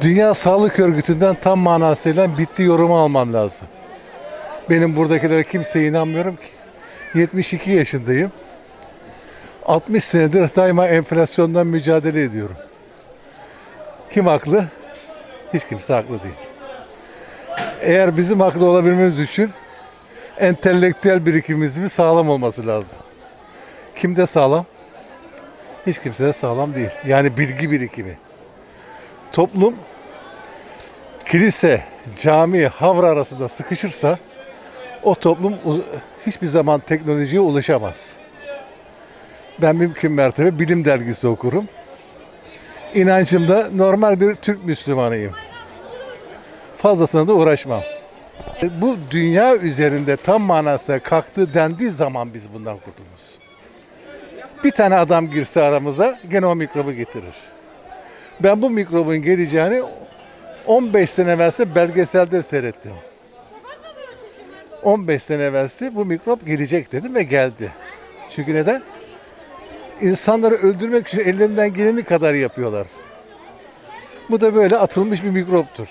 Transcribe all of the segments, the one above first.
Dünya Sağlık Örgütü'nden tam manasıyla bitti yorumu almam lazım. Benim buradakilere kimseye inanmıyorum ki. 72 yaşındayım. 60 senedir daima enflasyondan mücadele ediyorum. Kim haklı? Hiç kimse haklı değil. Eğer bizim haklı olabilmemiz için entelektüel birikimimizin sağlam olması lazım. Kimde sağlam? Hiç kimse de sağlam değil. Yani bilgi birikimi. Toplum kilise, cami, havra arasında sıkışırsa o toplum hiçbir zaman teknolojiye ulaşamaz. Ben mümkün mertebe bilim dergisi okurum. İnancımda normal bir Türk Müslümanıyım. Fazlasına da uğraşmam. Bu dünya üzerinde tam manasıyla kalktı dendiği zaman biz bundan kurtuluruz. Bir tane adam girse aramıza gene o mikrobu getirir. Ben bu mikrobun geleceğini 15 sene evvelse belgeselde seyrettim. 15 sene evvelsi bu mikrop gelecek dedim ve geldi. Çünkü neden? İnsanları öldürmek için ellerinden geleni kadar yapıyorlar. Bu da böyle atılmış bir mikroptur.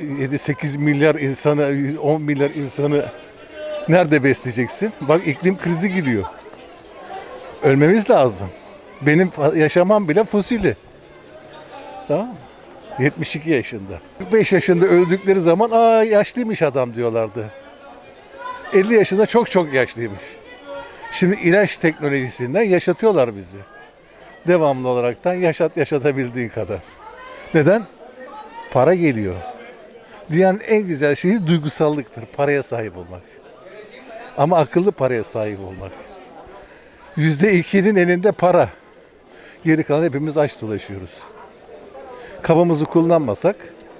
7-8 milyar insanı, 10 milyar insanı nerede besleyeceksin? Bak iklim krizi geliyor. Ölmemiz lazım. Benim yaşamam bile fosili. Tamam mı? 72 yaşında. 45 yaşında öldükleri zaman aa yaşlıymış adam diyorlardı. 50 yaşında çok çok yaşlıymış. Şimdi ilaç teknolojisinden yaşatıyorlar bizi. Devamlı olaraktan yaşat yaşatabildiğin kadar. Neden? Para geliyor. Dünyanın en güzel şeyi duygusallıktır. Paraya sahip olmak. Ama akıllı paraya sahip olmak. Yüzde ikinin elinde para. Geri kalan hepimiz aç dolaşıyoruz. Kafamızı kullanmasak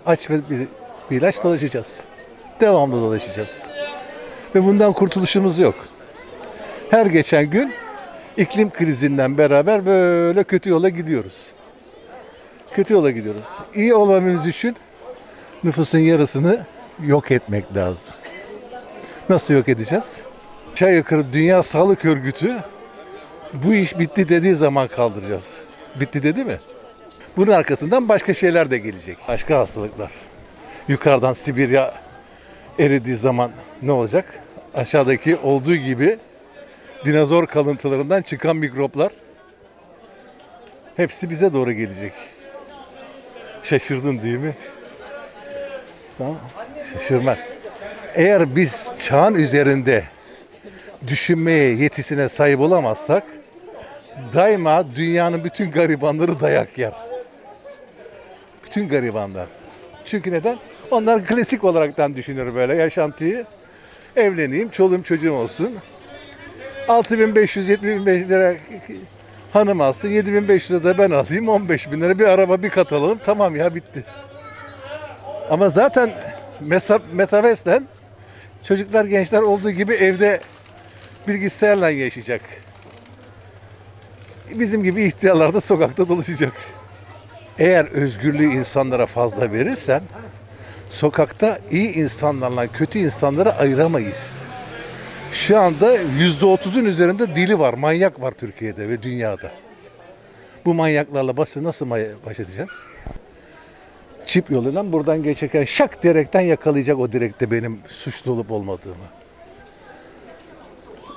aç ve bir, bir ilaç dolaşacağız. Devamlı dolaşacağız. Ve bundan kurtuluşumuz yok. Her geçen gün iklim krizinden beraber böyle kötü yola gidiyoruz. Kötü yola gidiyoruz. İyi olmamız için nüfusun yarısını yok etmek lazım. Nasıl yok edeceğiz? Aşağı yukarı Dünya Sağlık Örgütü bu iş bitti dediği zaman kaldıracağız. Bitti dedi mi? Bunun arkasından başka şeyler de gelecek. Başka hastalıklar. Yukarıdan Sibirya eridiği zaman ne olacak? Aşağıdaki olduğu gibi dinozor kalıntılarından çıkan mikroplar hepsi bize doğru gelecek. Şaşırdın değil mi? Tamam. Şaşırmak. Eğer biz çağın üzerinde düşünmeye yetisine sahip olamazsak daima dünyanın bütün garibanları dayak yer. Bütün garibanlar. Çünkü neden? Onlar klasik olaraktan düşünür böyle yaşantıyı. Evleneyim, çoluğum çocuğum olsun. 6500 7500 lira hanım alsın, 7500 lira da ben alayım, 15 bin lira bir araba bir kat alalım. Tamam ya bitti. Ama zaten metaverse'den çocuklar gençler olduğu gibi evde bilgisayarla yaşayacak. Bizim gibi ihtiyarlar da sokakta dolaşacak. Eğer özgürlüğü insanlara fazla verirsen sokakta iyi insanlarla kötü insanları ayıramayız. Şu anda yüzde otuzun üzerinde dili var, manyak var Türkiye'de ve dünyada. Bu manyaklarla baş, nasıl baş edeceğiz? Çip yoluyla buradan geçerken şak direkten yakalayacak o direkte benim suçlu olup olmadığımı.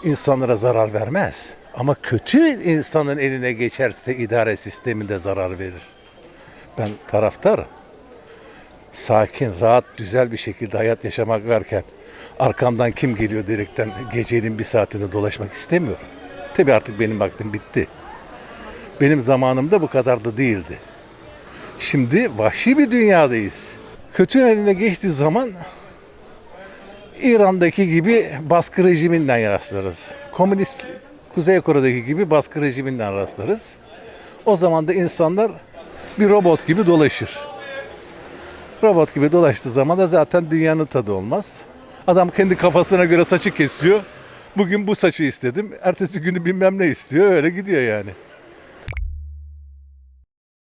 İnsanlara zarar vermez. Ama kötü insanın eline geçerse idare sisteminde zarar verir. Ben taraftarım. Sakin, rahat, güzel bir şekilde hayat yaşamak varken arkamdan kim geliyor direkten gecenin bir saatinde dolaşmak istemiyorum. Tabii artık benim vaktim bitti. Benim zamanımda bu kadar da değildi. Şimdi vahşi bir dünyadayız. Kötü eline geçtiği zaman İran'daki gibi baskı rejiminden rastlarız. Komünist Kuzey Kore'deki gibi baskı rejiminden rastlarız. O zaman da insanlar bir robot gibi dolaşır. Robot gibi dolaştığı zaman da zaten dünyanın tadı olmaz. Adam kendi kafasına göre saçı kesiyor. Bugün bu saçı istedim. Ertesi günü bilmem ne istiyor. Öyle gidiyor yani.